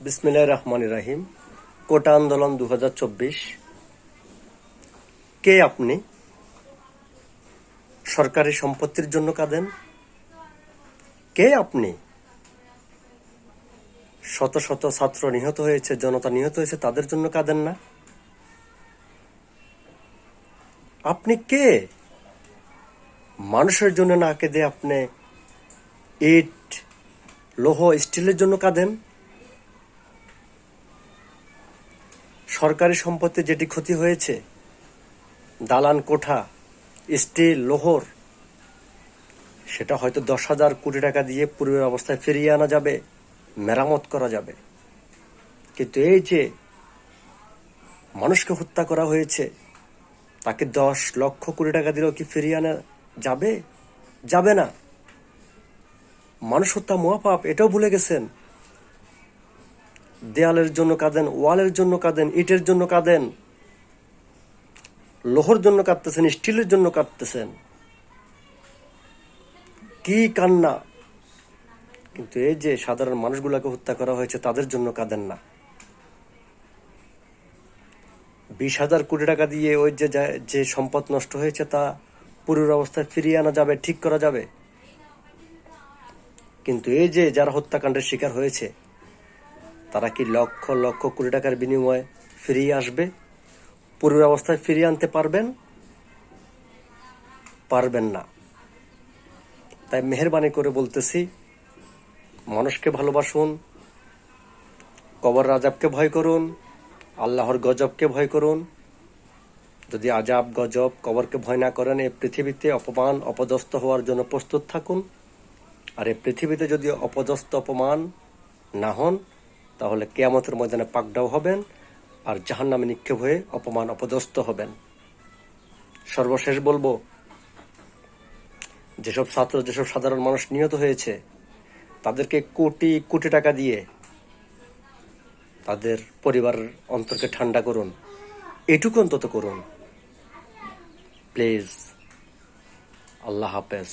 বিসমিল্লাহ রহমান রাহিম। কোটা আন্দোলন দু হাজার চব্বিশ। কে আপনি? সরকারি সম্পত্তির জন্য কাঁদেন। কে আপনি? শত শত ছাত্র নিহত হয়েছে, জনতা নিহত হয়েছে, তাদের জন্য কাঁদেন না। আপনি কে? মানুষের জন্য না কেঁদে আপনি ইট, লোহ, স্টিলের জন্য কাঁদেন। সরকারি সম্পত্তি যেটি ক্ষতি হয়েছে, দালান কোঠা স্টিল লোহর, সেটা হয়তো দশ হাজার কোটি টাকা দিয়ে পূর্বের অবস্থায় ফিরিয়ে আনা যাবে, মেরামত করা যাবে। কিন্তু এই যে মানুষকে হত্যা করা হয়েছে, তাকে দশ লক্ষ কোটি টাকা দিলেও কি ফিরিয়ে আনা যাবে? যাবে না। মানুষ হত্যা মহাপাপ, এটাও ভুলে গেছেন। দেয়ালের জন্য কাঁদেন, ওয়ালের জন্য কাঁদেন, ইটের জন্য কাঁদেন, লোহর জন্য কাঁদতেছেন, স্টিলের জন্য কাঁদতেছেন। কি কান্না? কিন্তু এই যে সাধারণ মানুষগুলোকে হত্যা করা হয়েছে, তাদের জন্য কাঁদেন না। বিশ হাজার কোটি টাকা দিয়ে ওই যে যে সম্পদ নষ্ট হয়েছে, তা পুরোর অবস্থায় ফিরিয়ে আনা যাবে, ঠিক করা যাবে। কিন্তু এই যে যারা হত্যাকাণ্ডের শিকার হয়েছে তারা কি লক্ষ লক্ষ কোটি টাকার বিনিময়ে ফিরিয়ে আসবে? পূর্বের অবস্থায় ফিরিয়ে আনতে পারবেন? পারবেন না। তাই মেহরবানি করে বলতেছি, মানুষকে ভালোবাসুন, কবর রাজাবকে ভয় করুন, আল্লাহর গজবকে ভয় করুন। যদি আজাব, গজব, কবরকে ভয় না করেন এই পৃথিবীতে অপমান, অপদস্থ হওয়ার জন্য প্রস্তুত থাকুন। আর এই পৃথিবীতে যদি অপদস্থ, অপমান না হন তাহলে কেয়ামতের ময়দানে পাকডাও হবেন আর জাহান নামে নিক্ষেপ হয়ে অপমান অপদস্থ হবেন। সর্বশেষ বলব, যেসব ছাত্র, যেসব সাধারণ মানুষ নিহত হয়েছে, তাদেরকে কোটি কোটি টাকা দিয়ে তাদের পরিবারের অন্তরকে ঠান্ডা করুন। এটুকু অন্তত করুন। প্লিজ, আল্লাহ হাফেজ।